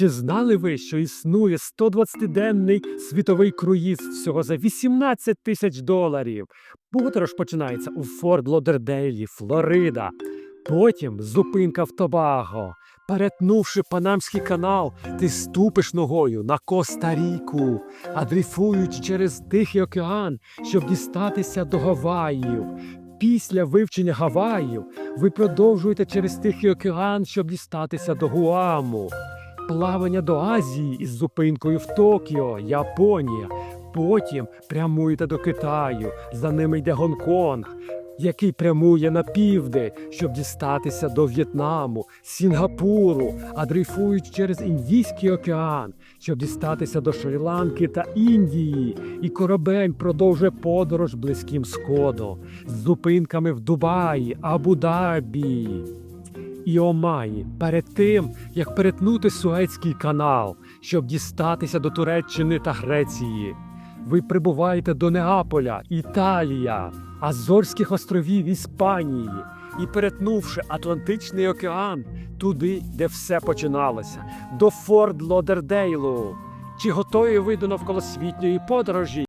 Чи знали ви, що існує 120-денний світовий круїз всього за 18 тисяч доларів? Подорож починається у Форт Лодердейлі, Флорида. Потім зупинка в Тобаго. Перетнувши Панамський канал, ти ступиш ногою на Коста-Ріку, а дрейфуючи через Тихий океан, щоб дістатися до Гаваїв. Після вивчення Гаваїв ви продовжуєте через Тихий океан, щоб дістатися до Гуаму. Плавання до Азії із зупинкою в Токіо, Японія. Потім прямуєте до Китаю. За ними йде Гонконг, який прямує на південь, щоб дістатися до В'єтнаму, Сінгапуру, а дрейфують через Індійський океан, щоб дістатися до Шрі-Ланки та Індії. І корабель продовжує подорож близьким сходом з зупинками в Дубаї, Абу-Дабі і Омані перед тим, як перетнути Суецький канал, щоб дістатися до Туреччини та Греції. Ви прибуваєте до Неаполя, Італія, Азорських островів Іспанії і, перетнувши Атлантичний океан, туди, де все починалося, до Форт Лодердейлу. Чи готові ви до навколосвітньої подорожі?